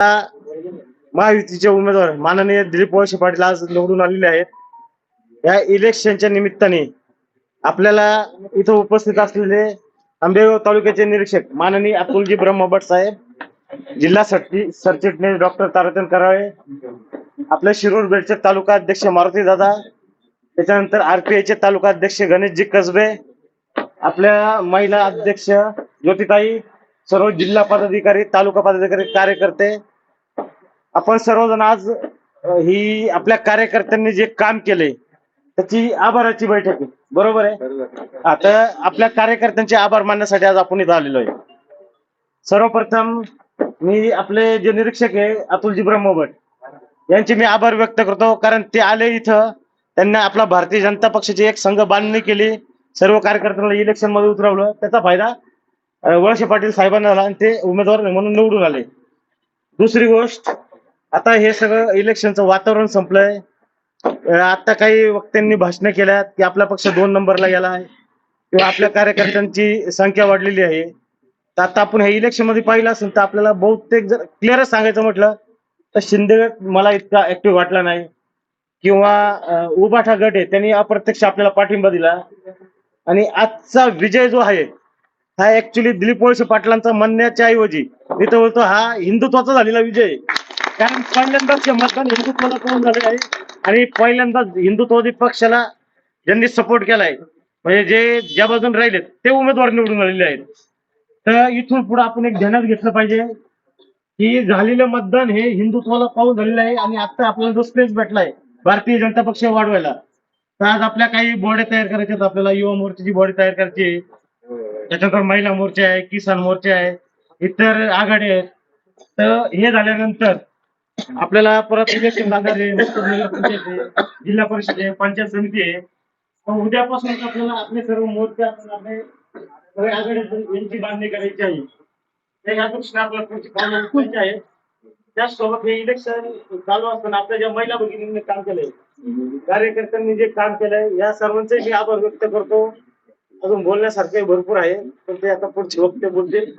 महायुतीचे उमेदवार माननीय दिलीप वळसे पाटील आज निवडून आलेले आहेत. या इलेक्शनच्या निमित्ताने आपल्याला इथं उपस्थित असलेले आंबेगाव तालुक्याचे निरीक्षक माननीय अतुलजी ब्रह्मभट साहेब जिल्हा सरचि सरचिटणीस डॉक्टर तारातन कराळे आपल्या शिरूर बेडचे तालुका अध्यक्ष मारुती दादा त्याच्यानंतर आरपीआयचे तालुका अध्यक्ष गणेशजी कसबे आपल्या महिला अध्यक्ष ज्योतिताई सर्व जिल्हा पदाधिकारी तालुका पदाधिकारी कार्यकर्ते आपण सर्वजण आज ही आपल्या कार्यकर्त्यांनी जे काम केले त्याची आभाराची बैठक आहे. बरोबर आहे? आता आपल्या कार्यकर्त्यांचे आभार मानण्यासाठी आज आपण इथं आलेलो आहे. सर्वप्रथम मी आपले जे निरीक्षक आहे अतुलजी ब्रह्मभट यांचे मी आभार व्यक्त करतो कारण ते आले इथं त्यांनी आपला भारतीय जनता पक्षाची एक संघ बांधणी केली सर्व कार्यकर्त्यांना इलेक्शनमध्ये उतरवलं. त्याचा फायदा वळसे पाटील साहेबांना झाला आणि ते उमेदवार म्हणून निवडून आले. दुसरी गोष्ट आता हे सगळं इलेक्शनचं वातावरण संपलंय. आता काही वक्त्यांनी भाषण केल्यात की आपला पक्ष दोन नंबरला गेला आहे. किंवा आपल्या कार्यकर्त्यांची संख्या वाढलेली आहे. तर आता आपण हे इलेक्शनमध्ये पाहिलं असेल तर आपल्याला बहुतेक जर क्लिअरच सांगायचं म्हटलं तर शिंदे गट मला इतका ऍक्टिव्ह वाटला नाही. किंवा उबाठा गट आहे त्यांनी अप्रत्यक्ष आपल्याला पाठिंबा दिला. आणि आजचा विजय जो आहे हा ऍक्च्युली दिलीप वळसे पाटलांचा म्हणण्याच्या ऐवजी मी तर बोलतो हा हिंदुत्वाचा झालेला विजय. कारण पहिल्यांदाच हे मतदान हिंदुत्वाला करून झाले आहे आणि पहिल्यांदाच हिंदुत्ववादी पक्षाला ज्यांनी सपोर्ट केलाय म्हणजे जे ज्या बाजून राहिलेत ते उमेदवार निवडून आलेले आहेत. तर इथून पुढे आपण एक ध्यानात घेतलं पाहिजे की झालेलं मतदान हे हिंदुत्वाला पाहून झालेलं आहे आणि आता आपल्याला जो स्पेस भेटलाय भारतीय जनता पक्ष वाढवायला तर आज आपल्या काही बॉडी तयार करायच्या आहेत. आपल्याला युवा मोर्चाची बॉडी तयार करायची आहे. त्याच्यानंतर महिला मोर्चा आहे किसान मोर्चा आहे इतर आघाडी आहेत. तर हे झाल्यानंतर आपल्याला परत इलेक्शन लागणार आहे जिल्हा परिषद आहे पंचायत समिती आहे. उद्यापासून आपल्याला आपले सर्व मोर्चे आपण आपले सगळे आघाडी यांची बांधणी करायची आहे त्यासोबत या दृष्टीने आपल्याला पुढची आहे. त्याचसोबत हे इलेक्शन चालू असताना आपल्या ज्या महिला भगिनींनी काम केलंय कार्यकर्त्यांनी जे काम केलंय या सर्वांचे मी आभार व्यक्त करतो. अजून बोलण्यासारखे भरपूर आहे पण ते आता पुढचे वक्ते बोलतील.